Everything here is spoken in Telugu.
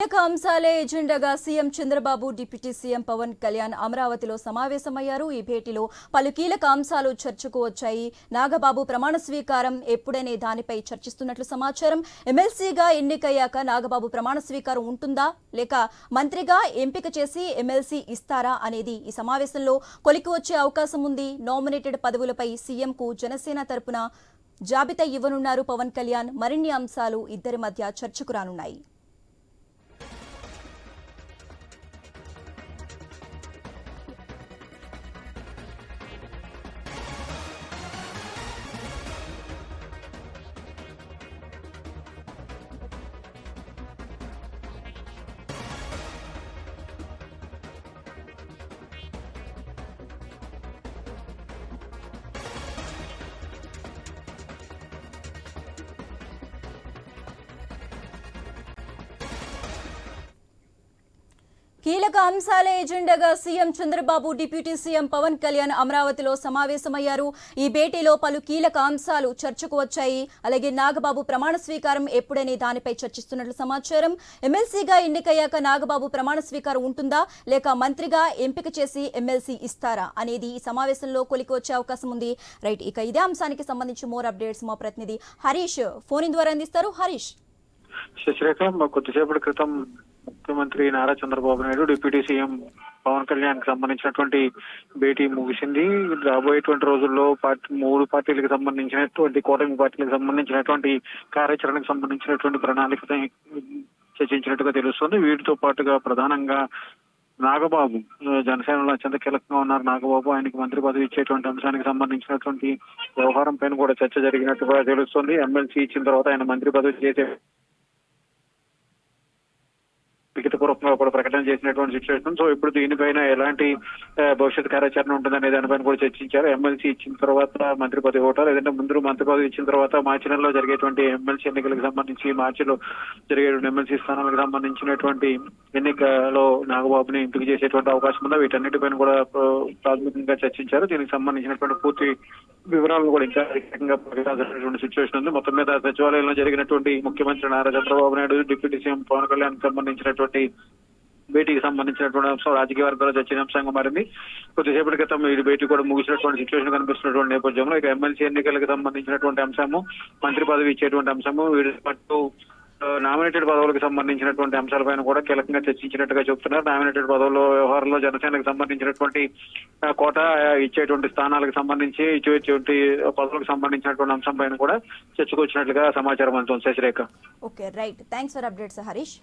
కీలక అంశాలే ఎజెండాగా CM Chandrababu deputy CM Pawan Kalyan అమరావతిలో సమావేశమయ్యారు. ఈ భేటీలో పలు కీలక అంశాలు చర్చకు వచ్చాయి. నాగబాబు ప్రమాణ స్వీకారం ఎప్పుడనే దానిపై చర్చిస్తున్నట్లు సమాచారం. ఎమ్మెల్సీగా ఎన్నికయ్యాక నాగబాబు ప్రమాణ స్వీకారం ఉంటుందా? లేక మంత్రిగా ఎంపిక చేసి ఎమ్మెల్సీ ఇస్తారా అనేది ఈ సమావేశంలో కొలికి వచ్చే అవకాశం ఉంది. నామినేటెడ్ పదవులపై సీఎంకు జనసేన తరపున జాబితా ఇవ్వనున్నారు పవన్ కళ్యాణ్. మరిన్ని అంశాలు ఇద్దరి మధ్య చర్చకు రానున్నాయి. కీలక అంశాలే ఎజెండాగా CM Chandrababu deputy CM Pawan Kalyan అమరావతిలో సమావేశమయ్యారు. ఈ భేటీలో పలు కీలక అంశాలు చర్చకు వచ్చాయి. అలాగే నాగబాబు ప్రమాణ స్వీకారం ఎప్పుడనే దానిపై చర్చిస్తున్నట్లు సమాచారం. ఎమ్మెల్సీగా ఎన్నికయ్యాక నాగబాబు ప్రమాణ స్వీకారం ఉంటుందా? లేక మంత్రిగా ఎంపిక చేసి ఎమ్మెల్సీ ఇస్తారా? అనేది ఈ సమావేశంలో కొలికి వచ్చే అవకాశం ఉంది. రైట్ ఇక ఇదే అంశానికి సంబంధించి మోర్ అప్డేట్స్ మా ప్రతినిధి హరీష్ ఫోన్ ద్వారా అందిస్తారు. హరీష్. శశిరేఖ కొద్దిసేపటి క్రితం ముఖ్యమంత్రి నారా చంద్రబాబు నాయుడు డిప్యూటీ సీఎం పవన్ కళ్యాణ్కి సంబంధించినటువంటి భేటీ ముగిసింది. రాబోయేటువంటి రోజుల్లో పార్టీ మూడు పార్టీలకు సంబంధించినటువంటి కూటమి పార్టీలకు సంబంధించినటువంటి కార్యాచరణకు సంబంధించినటువంటి ప్రణాళిక చర్చించినట్టుగా తెలుస్తుంది. వీటితో పాటుగా ప్రధానంగా నాగబాబు జనసేనలో అత్యంత కీలకంగా ఉన్నారు నాగబాబు. ఆయనకి మంత్రి పదవి ఇచ్చేటువంటి అంశానికి సంబంధించినటువంటి వ్యవహారం పైన కూడా చర్చ జరిగినట్టుగా తెలుస్తుంది. ఎమ్మెల్సీ ఇచ్చిన తర్వాత ఆయన మంత్రి పదవి చేసే లిఖితపూర్వకంగా కూడా ప్రకటన చేసినటువంటి సిచ్యువేషన్ సో ఇప్పుడు దీనిపైన ఎలాంటి భవిష్యత్ కార్యాచరణ ఉంటుందనే దానిపైన కూడా చర్చించారు. ఎమ్మెల్సీ ఇచ్చిన తర్వాత మంత్రి పదవి ఒకటో లేదంటే ముందు మంత్రి పదవి ఇచ్చిన తర్వాత మార్చి నెలలో జరిగేటువంటి ఎమ్మెల్సీ ఎన్నికలకు సంబంధించి మార్చిలో జరిగేటువంటి ఎమ్మెల్సీ స్థానాలకు సంబంధించినటువంటి ఎన్నికలో నాగబాబుని ఎంపిక చేసేటువంటి అవకాశం ఉందా? వీటన్నిటిపైన కూడా ప్రాథమికంగా చర్చించారు. దీనికి సంబంధించినటువంటి పూర్తి వివరాలను కూడా ఇంకా అధికంగా ప్రకటించాల్సినటువంటి సిచ్యువేషన్ ఉంది. మొత్తం మీద సచివాలయంలో జరిగినటువంటి ముఖ్యమంత్రి నారా చంద్రబాబు నాయుడు డిప్యూటీ సీఎం పవన్ కళ్యాణ్ సంబంధించినటువంటి భేటీకి సంబంధించినటువంటి అంశం రాజకీయ వర్గాల్లో అంశంగా మారింది. కొద్దిసేపటి క్రితం ఈ భేటీ కూడా ముగిసినటువంటి సిచ్యువేషన్ కనిపిస్తున్నటువంటి నేపథ్యంలో ఇక ఎమ్మెల్సీ ఎన్నికలకు సంబంధించినటువంటి అంశము మంత్రి పదవి ఇచ్చేటువంటి అంశము వీటి పట్టు నామినేటెడ్ పదవులకు సంబంధించినటువంటి అంశాలపైన కూడా కీలకంగా చర్చించినట్టుగా చెప్తున్నారు. నామినేటెడ్ పదవుల వ్యవహారంలో జనసేనకు సంబంధించినటువంటి కోట ఇచ్చేటువంటి స్థానాలకు సంబంధించి ఇచ్చేటువంటి పదవులకు సంబంధించినటువంటి అంశం పైన కూడా చర్చకు వచ్చినట్లుగా సమాచారం అందుతుంది Sasirekha. Okay right thanks for updates Harish